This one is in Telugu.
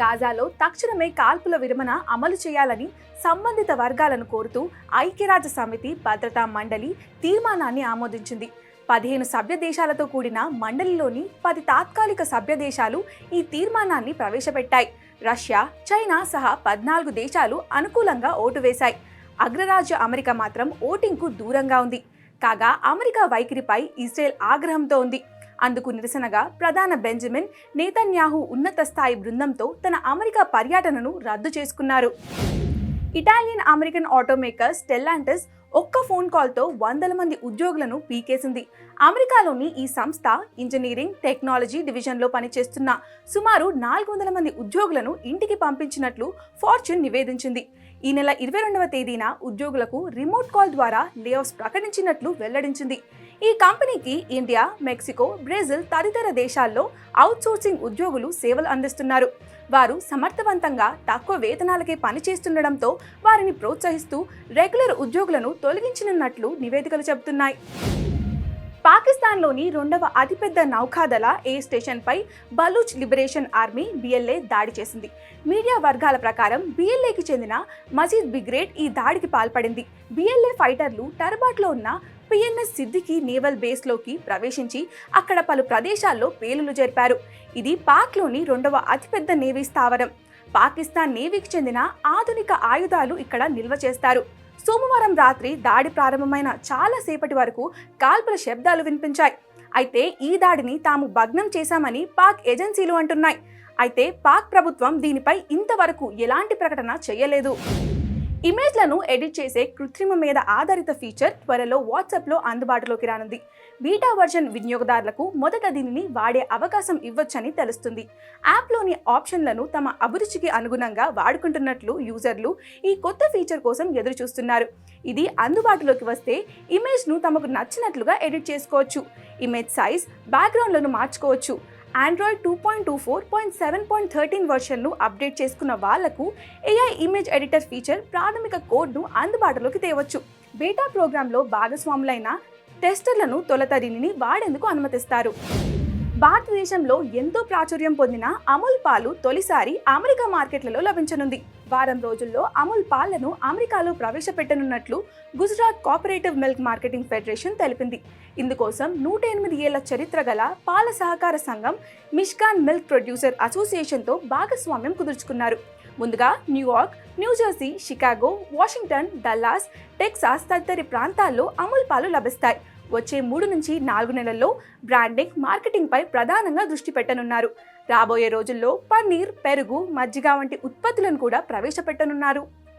గాజాలో తక్షణమే కాల్పుల విరమణ అమలు చేయాలని సంబంధిత వర్గాలను కోరుతూ ఐక్యరాజ్య సమితి భద్రతా మండలి తీర్మానాన్ని ఆమోదించింది. పదిహేను సభ్య దేశాలతో కూడిన మండలిలోని పది తాత్కాలిక సభ్య దేశాలు ఈ తీర్మానాన్ని ప్రవేశపెట్టాయి. రష్యా చైనా సహా పద్నాలుగు దేశాలు అనుకూలంగా ఓటు వేశాయి. అగ్రరాజ్య అమెరికా మాత్రం ఓటింగ్కు దూరంగా ఉంది. కాగా అమెరికా వైఖరిపై ఇజ్రాయెల్ ఆగ్రహంతో ఉంది. అందుకు నిరసనగా ప్రధాన బెంజమిన్ నేతన్యాహు ఉన్నత స్థాయి బృందంతో తన అమెరికా పర్యటనను రద్దు చేసుకున్నారు. ఇటాలియన్ అమెరికన్ ఆటోమేకర్ స్టెల్లాంటస్ ఒక్క ఫోన్ కాల్తో వందల మంది ఉద్యోగులను పీకేసింది. అమెరికాలోని ఈ సంస్థ ఇంజనీరింగ్ టెక్నాలజీ డివిజన్లో పనిచేస్తున్న సుమారు నాలుగు వందల మంది ఉద్యోగులను ఇంటికి పంపించినట్లు ఫార్చ్యూన్ నివేదించింది. ఈ నెల ఇరవై రెండవ తేదీన ఉద్యోగులకు రిమోట్ కాల్ ద్వారా లేఆఫ్స్ ప్రకటించినట్లు వెల్లడించింది. ఈ కంపెనీకి ఇండియా మెక్సికో బ్రెజిల్ తదితర దేశాల్లో అవుట్సోర్సింగ్ ఉద్యోగులు సేవలు అందిస్తున్నారు. వారు సమర్థవంతంగా తక్కువ వేతనాలకే పనిచేస్తుండడంతో వారిని ప్రోత్సహిస్తూ రెగ్యులర్ ఉద్యోగులను తొలగించనున్నట్లు నివేదికలు చెబుతున్నాయి. పాకిస్తాన్లోని రెండవ అతిపెద్ద నౌకాదళ ఎయిర్ స్టేషన్పై బలూచ్ లిబరేషన్ ఆర్మీ బిఎల్ఏ దాడి చేసింది. మీడియా వర్గాల ప్రకారం బిఎల్ఏకి చెందిన మజీద్ బిగ్రేడ్ ఈ దాడికి పాల్పడింది. బిఎల్ఏ ఫైటర్లు టర్బాట్లో ఉన్న పిఎన్ఎస్ సిద్దికి నేవల్ బేస్లోకి ప్రవేశించి అక్కడ పలు ప్రదేశాల్లో పేలులు జరిపారు. ఇది పాక్లోని రెండవ అతిపెద్ద నేవీ స్థావరం. పాకిస్తాన్ నేవీకి చెందిన ఆధునిక ఆయుధాలు ఇక్కడ నిల్వ చేస్తారు. సోమవారం రాత్రి దాడి ప్రారంభమైన చాలా సేపటి వరకు కాల్పుల శబ్దాలు వినిపించాయి. అయితే ఈ దాడిని తాము భగ్నం చేశామని పాక్ ఏజెన్సీలు అంటున్నాయి. అయితే పాక్ ప్రభుత్వం దీనిపై ఇంతవరకు ఎలాంటి ప్రకటన చేయలేదు. ఇమేజ్లను ఎడిట్ చేసే కృత్రిమ మీద ఆధారిత ఫీచర్ త్వరలో వాట్సాప్లో అందుబాటులోకి రానుంది. బీటా వర్జన్ వినియోగదారులకు మొదట దీనిని వాడే అవకాశం ఇవ్వొచ్చని తెలుస్తుంది. యాప్లోని ఆప్షన్లను తమ అభిరుచికి అనుగుణంగా వాడుకుంటున్నట్లు యూజర్లు ఈ కొత్త ఫీచర్ కోసం ఎదురు చూస్తున్నారు ఇది అందుబాటులోకి వస్తే ఇమేజ్ను తమకు నచ్చినట్లుగా ఎడిట్ చేసుకోవచ్చు. ఇమేజ్ సైజ్ బ్యాక్గ్రౌండ్లను మార్చుకోవచ్చు. Android two point two four point seven point thirteen వర్షన్ను update చేసుకున్న వాళ్ళకు ఏఐ ఇమేజ్ ఎడిటర్ ఫీచర్ ప్రాథమిక కోడ్ను అందుబాటులోకి తేవచ్చు. బీటా ప్రోగ్రాంలో భాగస్వాములైన టెస్టర్లను తొలత దీనిని వాడేందుకు అనుమతిస్తారు. భారతదేశంలో ఎంతో ప్రాచుర్యం పొందిన అమూల్ పాలు తొలిసారి అమెరికా మార్కెట్లలో లభించనుంది. వారం రోజుల్లో అమూల్ పాలను అమెరికాలో ప్రవేశపెట్టనున్నట్లు Gujarat cooperative milk marketing federation తెలిపింది. ఇందుకోసం నూట ఎనిమిది ఏళ్ళ చరిత్ర గల పాల సహకార సంఘం మిష్కాన్ మిల్క్ ప్రొడ్యూసర్ అసోసియేషన్తో భాగస్వామ్యం కుదుర్చుకున్నారు. ముందుగా New York New Jersey Chicago Washington Dallas Texas తదితరి ప్రాంతాల్లో అమూల్ పాలు లభిస్తాయి. వచ్చే మూడు నుంచి నాలుగు నెలల్లో బ్రాండింగ్ మార్కెటింగ్పై ప్రధానంగా దృష్టి పెట్టనున్నారు. రాబోయే రోజుల్లో పన్నీర్ పెరుగు మజ్జిగ వంటి ఉత్పత్తులను కూడా ప్రవేశపెట్టనున్నారు.